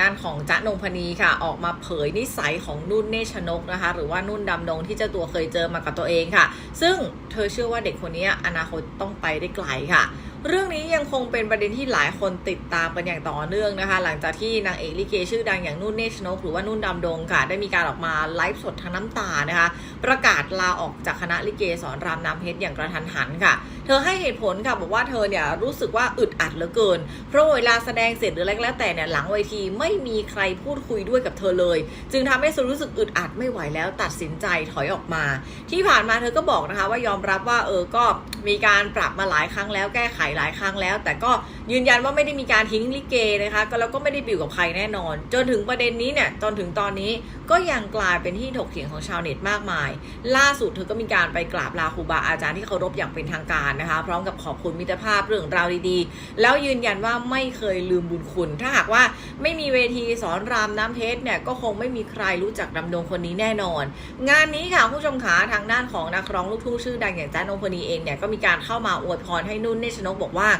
ด้านของจ๊ะนงพนีค่ะ ออกมาเผยนิสัยของนุ่นเนชนกนะคะ หรือว่านุ่นดำดงที่เจ้าตัวเคยเจอมากับตัวเองค่ะ ซึ่งเธอเชื่อว่าเด็กคนนี้อนาคตต้องไปได้ไกลค่ะเรื่องนี้ยังคงเป็นประเด็นที่หลายคนติดตามกันอย่างต่อเนื่องนะคะ หลังจากที่นางเอกลิเกชื่อดังอย่างนุ่นเนชนกหรือว่านุ่นดำดงค่ะ ได้มีการออกมาไลฟ์สดทั้งน้ำตานะคะ ประกาศลาออกจากคณะลิเกสอนรามน้ำเพชรอย่างกระทันหันค่ะ เธอให้เหตุผลค่ะบอกว่าเธอเนี่ยรู้สึกว่าอึดอัดเหลือเกิน เพราะเวลาแสดงเสร็จหรืออะไรก็แล้วแต่เนี่ยหลังเวทีไม่มีใครพูดคุยด้วยกับเธอเลย จึงทำให้เธอรู้สึกอึดอัดไม่ไหวแล้วตัดสินใจถอยออกมา ที่ผ่านมาเธอก็บอกนะคะว่ายอมรับว่าเออก็มีการปรับมาหลายครั้งแล้วแก้ไขลายครั้งแล้ว แต่ก็ยืนยันว่าไม่ได้มีการทิ้งลิเกนะคะก็แล้วก็ไม่ได้บิวกับใครแน่นอน จนถึงประเด็นนี้เนี่ยจนถึงตอนนี้ก็ยังกลายเป็นที่ถกเถียงของชาวเน็ตมากมาย ล่าสุดเธอก็มีการไปกราบลาครูบาอาจารย์ที่เคารพอย่างเป็นทางการนะคะพร้อมกับขอบคุณมิตรภาพเรื่องราวดีๆ แล้วยืนยันว่าไม่เคยลืมบุญคุณ ถ้าหากว่าไม่มีเวทีสอนรามน้ำเพชรเนี่ยก็คงไม่มีใครรู้จักดำดงคนนี้แน่นอน งานนี้ค่ะผู้ชมขาทางด้านของนักร้องลูกทุ่งชื่อดังอย่างจ้านงพนีเองเนี่ยก็มีการเข้ามาอวยพรให้นุ่นเนชนกบอกว่า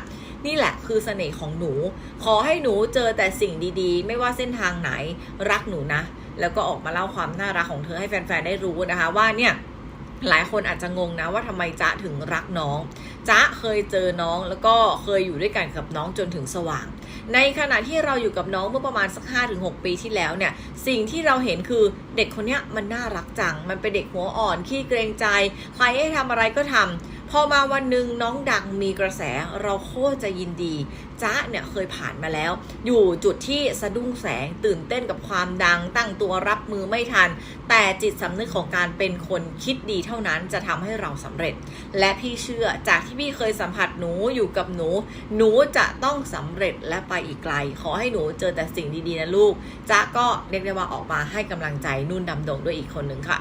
นี่แหละคือเสน่ห์ของหนู ขอให้หนูเจอแต่สิ่งดีๆ ไม่ว่าเส้นทางไหนรักหนูนะ แล้วก็ออกมาเล่าความน่ารักของเธอให้แฟนๆได้รู้นะคะว่าเนี่ยหลายคนอาจจะงงนะว่าทำไมจ๊ะถึงรักน้องจ๊ะเคยเจอน้องแล้วก็เคยอยู่ด้วยกันกับน้องจนถึงสว่าง ในขณะที่เราอยู่กับน้องเมื่อประมาณสัก 5-6 ปีที่แล้วเนี่ย สิ่งที่เราเห็นคือเด็กคนนี้มันน่ารักจัง มันเป็นเด็กหัวอ่อนขี้เกรงใจ ใครให้ทำอะไรก็ทำ พอมาวันหนึ่งน้องดังมีกระแสเราโคตรจะยินดีจ๊ะเนี่ยเคยผ่านมาแล้ว อยู่จุดที่สะดุ้งแสงตื่นเต้นกับความดังตั้งตัวรับมือไม่ทัน แต่จิตสำนึกของการเป็นคนคิดดีเท่านั้นจะทำให้เราสำเร็จ และพี่เชื่อจากที่พี่เคยสัมผัสหนูอยู่กับหนู หนูจะต้องสำเร็จและไปอีกไกล ขอให้หนูเจอแต่สิ่งดีๆนะลูกจ๊ะก็เรียกได้ว่าออกมาให้กำลังใจนุ่นดำดงด้วยอีกคนหนึ่งค่ะ